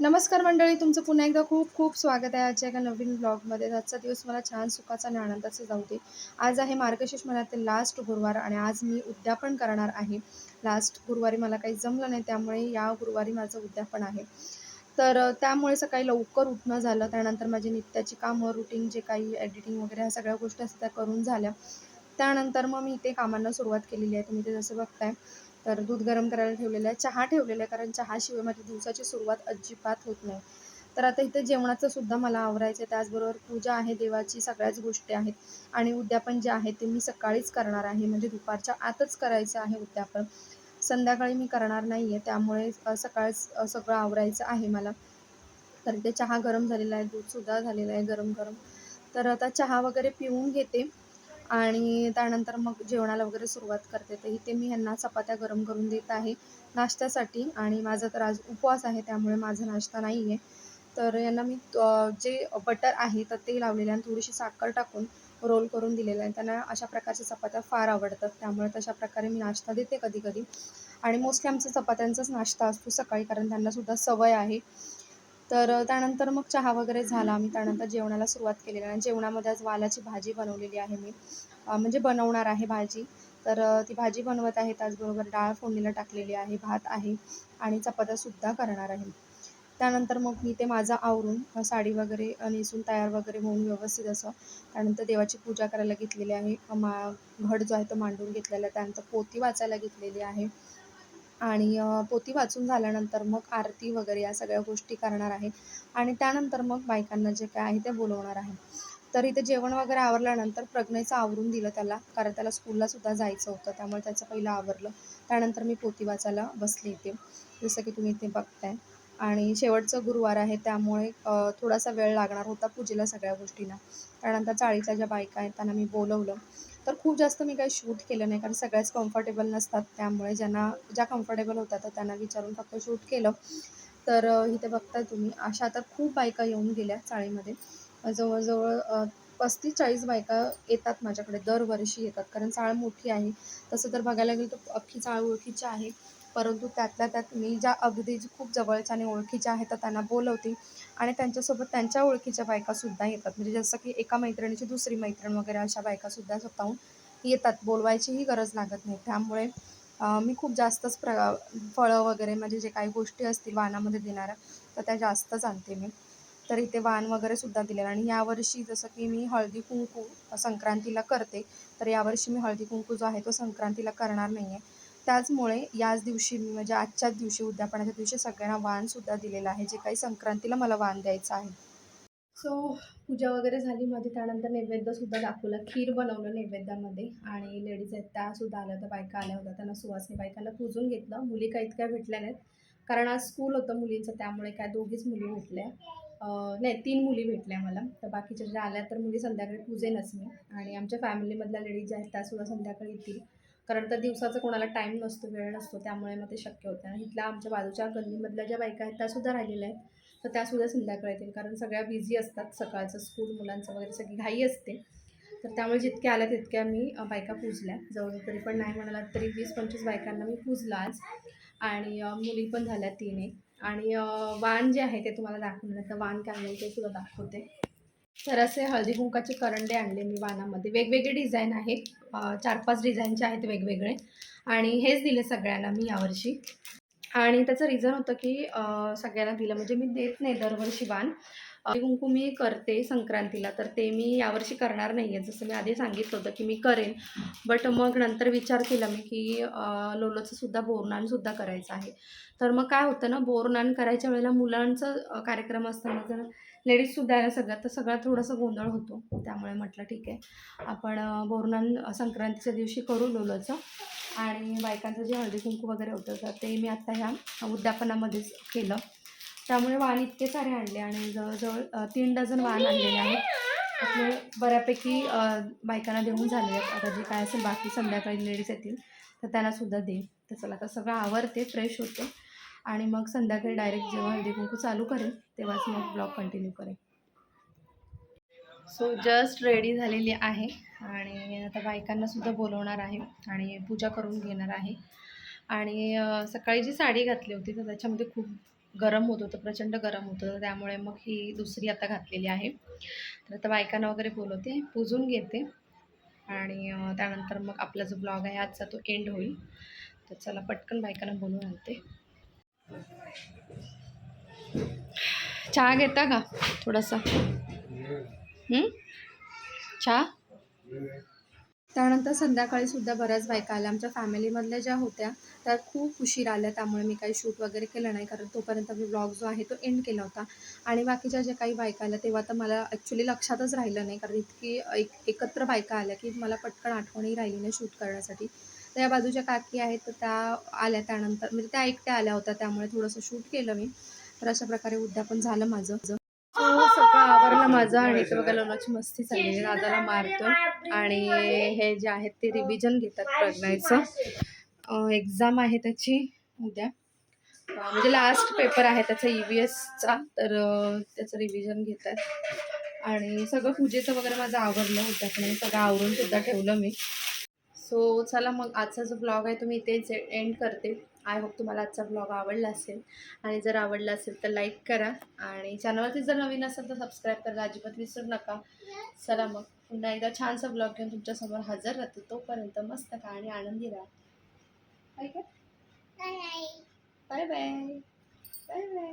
नमस्कार मंडळी तुमचं पुन्हा एकदा खूप खूप स्वागत आहे आजच्या एका नवीन ब्लॉगमध्ये आजचा दिवस मला छान सुखाचा आणि आनंदाचा जाऊ दे आज आहे मार्गशीर्ष महिन्यातील लास्ट गुरुवार आणि आज मी उद्यापन करणार आहे. लास्ट गुरुवारी मला काही जमलं नाही त्यामुळे या गुरुवारी माझं उद्यापन आहे. तर त्यामुळे सकाळी लवकर उठणं झालं त्यानंतर माझी नित्याची कामं रुटीन जे काही एडिटिंग वगैरे ह्या सगळ्या गोष्टी असतात त्या करून झाल्या. त्यानंतर मग मी इथे कामांना सुरुवात केलेली आहे. तुम्ही ते जसं बघताय. तर दूध गरम करायला ठेवलेलं आहे. चहा ठेवलेला आहे कारण चहाशिवाय माझी दिवसाची सुरुवात अजिबात होत नाही. तर आता इथे जेवणाचं सुद्धा मला आवरायचं आहे त्याचबरोबर पूजा आहे देवाची सगळ्याच गोष्टी आहेत. आणि उद्यापन जे आहे ते मी सकाळीच करणार आहे. म्हणजे दुपारच्या आतच करायचं आहे उद्यापन. संध्याकाळी मी करणार नाही आहे त्यामुळे सकाळीच सकाळच सगळं आवरायचं आहे मला. तर इथे चहा गरम झालेला आहे. दूधसुद्धा झालेलं आहे गरम गरम तर आता चहा वगैरे पिऊन घेते. आणि त्यानंतर मग जेवणाला वगैरे सुरुवात करते. तर इथे मी ह्यांना चपात्या गरम करून देत आहे नाश्त्यासाठी आणि माझा तर आज उपवास आहे त्यामुळे माझा नाश्ता नाही आहे तर यांना मी जे बटर आहे तर ते लावलेलं आणि थोडीशी साखर टाकून रोल करून दिलेलं आहे. त्यांना अशा प्रकारच्या चपात्या फार आवडतात त्यामुळे तशा प्रकारे मी नाश्ता देते कधी कधी आणि मोस्टली आमचा चपात्यांचाच नाश्ता असतो सकाळी कारण त्यांनासुद्धा सवय आहे. तर त्यानंतर मग चहा वगैरे झाला. मी त्यानंतर जेवणाला सुरुवात केलेली आणि जेवणामध्ये आज वालाची भाजी बनवलेली आहे मी. म्हणजे बनवणार आहे भाजी. तर ती भाजी बनवत आहे. त्याचबरोबर डाळ फोडणीला टाकलेली आहे भात आहे आणि चपात्यासुद्धा करणार आहे. त्यानंतर मग मी ते माझं आवरून साडी वगैरे नेसून तयार वगैरे होऊन व्यवस्थित असं त्यानंतर देवाची पूजा करायला घेतलेली आहे. मा घट जो आहे तो मांडून घेतलेला आहे. त्यानंतर पोती वाचायला घेतलेली आहे. आणि पोती वाचून झाल्यानंतर मग आरती वगैरे या सगळ्या गोष्टी करणार आहे. आणि त्यानंतर मग बायकांना जे काय आहे ते बोलवणार आहे. तर इथे जेवण वगैरे आवरल्यानंतर प्रज्ञेचं आवरून दिलं त्याला कारण त्याला स्कूलला सुद्धा जायचं होतं त्यामुळे त्याचं पहिलं आवरलं. त्यानंतर मी पोती वाचायला बसले इथे. जसं की तुम्ही इथे बघताय. आणि शेवटचं गुरुवार आहे त्यामुळे थोडासा वेळ लागणार होता पूजेला सगळ्या गोष्टींना. त्यानंतर चाळीच्या ज्या बायका आहेत त्यांना मी बोलवलं. तर खूप जास्त मी काही शूट केलं नाही कारण सगळ्याच कम्फर्टेबल नसतात. त्यामुळे ज्यांना ज्या कम्फर्टेबल होतात तर त्यांना विचारून फक्त शूट केलं. तर इथे बघताय तुम्ही. अशा आता खूप बायका येऊन गेल्या चाळीमध्ये. जवळजवळ पस्तीस चाळीस बायका येतात माझ्याकडे दरवर्षी येतात. कारण चाळ मोठी आहे. तसं तर बघायला गेलं तर अख्खी चाळ ओळखीची आहे. परंतु त्यातल्या त्यात मी ज्या अगदी खूप जवळच्या आणि ओळखीच्या आहेत तर त्यांना बोलवते. आणि त्यांच्यासोबत त्यांच्या ओळखीच्या बायकासुद्धा येतात. म्हणजे जसं की एका मैत्रिणीची दुसरी मैत्रीण वगैरे अशा बायकासुद्धा स्वतःहून येतात. बोलवायचीही गरज लागत नाही. त्यामुळे मी खूप जास्तच प्र फळं वगैरे म्हणजे जे काही गोष्टी असतील वाणामध्ये देणाऱ्या तर त्या जास्तच आणते मी. तर इथे वाण वगैरे सुद्धा दिलेलं आणि यावर्षी जसं की मी हळदी कुंकू संक्रांतीला करते तर यावर्षी मी हळदी कुंकू जो आहे तो संक्रांतीला करणार नाही आहे त्याचमुळे याच दिवशी मी म्हणजे आजच्याच दिवशी उद्यापनाच्या दिवशी सगळ्यांना वाणसुद्धा दिलेलं आहे जे काही संक्रांतीला मला वाण द्यायचं आहे. सो पूजा वगैरे झाली माझी त्यानंतर नैवेद्यसुद्धा दाखवला. खीर बनवलं नैवेद्यामध्ये आणि लेडीज आहेत त्यासुद्धा आल्या होत्या बायका आल्या होत्या. त्यांना सुवासनी बायकांना पूजून घेतलं. मुली काही इतक्या भेटल्या नाहीत कारण आज स्कूल होतं मुलींचं त्यामुळे काय दोघीच मुली भेटल्या. नाही तीन मुली भेटल्या मला. तर बाकीच्या ज्या आल्या तर मुली संध्याकाळी पूजेनच मी आणि आमच्या फॅमिलीमधल्या लेडीज ज्या आहेत त्यासुद्धा संध्याकाळी येतील. कारण तर दिवसाचा कोणाला टाईम नसतो वेळ नसतो त्यामुळे मग ते शक्य होतं आणि इथल्या आमच्या बाजूच्या गल्लीमधल्या ज्या बायका आहेत त्यासुद्धा राहिलेल्या आहेत. तर त्यासुद्धा संध्याकाळी येतील. कारण सगळ्या बिझी असतात. सकाळचं स्कूल मुलांचं वगैरे सगळी घाई असते. तर त्यामुळे जितक्या आल्या तितक्या मी बायका पूजल्या. जवळ तरी पण नाही म्हणाला तरी वीस पंचवीस बायकांना मी पूजलं आज. आणि मुली पण झाल्या तीन एक. आणि वाण जे आहे ते तुम्हाला दाखवणार तर वाण काय आणलं ते सुद्धा दाखवते. तर असे हळदी कुंकाचे करंडे आणले मी वाणामध्ये. वेगवेगळे डिझाईन आहेत. चार पाच डिझाईनचे आहेत वेगवेगळे. आणि हेच दिले सगळ्यांना मी यावर्षी. आणि त्याचं रिझन होतं की सगळ्यांना दिलं. म्हणजे मी देत नाही दरवर्षी वाण. कुंकू मी करते संक्रांतीला तर ते मी यावर्षी करणार नाही आहे जसं मी आधी सांगितलं होतं की मी करेन. बट मग नंतर विचार केला मी की लोलोचंसुद्धा लोलोचं सुद्धा बोरनानसुद्धा करायचं आहे. तर मग काय होतं ना बोरनान करायच्या वेळेला मुलांचं कार्यक्रम असताना जर लेडीजसुद्धा आहे सगळ्यात तर सगळा थोडासा गोंधळ होतो. त्यामुळे म्हटलं ठीक आहे. आपण बोरनान संक्रांतीच्या दिवशी करू लोलोचं. आणि बायकांचं जे हळदी कुंकू वगैरे होतं तर ते मी आत्ता ह्या उद्यापनामध्येच केलं. त्यामुळे वाण इतके सारे आणले आणि जवळजवळ तीन डझन वाण आणलेले आहेत. आपले बऱ्यापैकी बायकांना देऊन झाले आहेत. आता जे काय असेल बाकी संध्याकाळी लेडीज येतील तर त्यांनासुद्धा दे तर चला आता सगळं आवरते फ्रेश होते. आणि मग संध्याकाळी डायरेक्ट जेव्हा हळदी कुंकू चालू करेल तेव्हाच मग ब्लॉग कंटिन्यू करेन. सो जस्ट रेडी झालेली आहे. आणि आता बायकांना सुद्धा बोलवणार आहे आणि पूजा करून घेणार आहे. आणि सकाळी जी साडी घातली होती तर त्याच्यामध्ये खूप गरम होत होतं प्रचंड गरम होत होतं त्यामुळे मग ही दुसरी आता घातलेली आहे. तर आता बायकांना वगैरे बोलवते पुजून घेते. आणि त्यानंतर मग आपला जो ब्लॉग आहे आजचा तो एंड होईल. तर चला पटकन बायकांना बोलून आणते. चहा घेता का? थोडासा. चहा? त्यानंतर संध्याकाळी सुद्धा बऱ्याच बायका आल्या. आमच्या फॅमिलीमधल्या ज्या होत्या त्या खूप उशीर आल्या. त्यामुळे मी काही शूट वगैरे केलं नाही. कारण तोपर्यंत मी ब्लॉग जो आहे तो एंड केला होता. आणि बाकीच्या ज्या काही बायका आल्या तेव्हा तर मला ॲक्च्युली लक्षातच राहिलं नाही. कारण इतकी एक एकत्र बायका आल्या की मला पटकन आठवणही राहिली नाही शूट करण्यासाठी. तर या बाजूच्या काकी आहेत तर त्या आल्या त्यानंतर. म्हणजे त्या एकट्या आल्या होत्या त्यामुळे थोडंसं शूट केलं मी. तर अशा प्रकारे उद्यापन झालं माझं. So, सगळं आवरलं माझं आणि इथं बघा लोणाची मस्ती चालली दादाला मारतो आणि हे जे आहेत ते रिव्हिजन घेतात प्रज्ञाचं. एक्झाम आहे त्याची. उद्या. म्हणजे लास्ट पेपर आहे त्याचा ई व्ही एसचा तर त्याचं रिव्हिजन घेतात. आणि सगळं पूजेचं वगैरे माझं आवरलं. उद्या पण सगळं आवरून सुद्धा ठेवलं मी. सो चला मग आजचा जो ब्लॉग आहे तो मी इथेच एंड करते. आय होप तुम्हाला आजचा ब्लॉग आवडला असेल. आणि जर आवडला असेल तर लाईक करा. आणि चॅनलवरती जर नवीन असेल तर सबस्क्राईब करायला अजिबात विसरू नका. चला मग पुन्हा एकदा छानसा ब्लॉग घेऊन तुमच्यासमोर हजर राहते. तोपर्यंत मस्त का आणि आनंदी राहा. Bye bye bye bye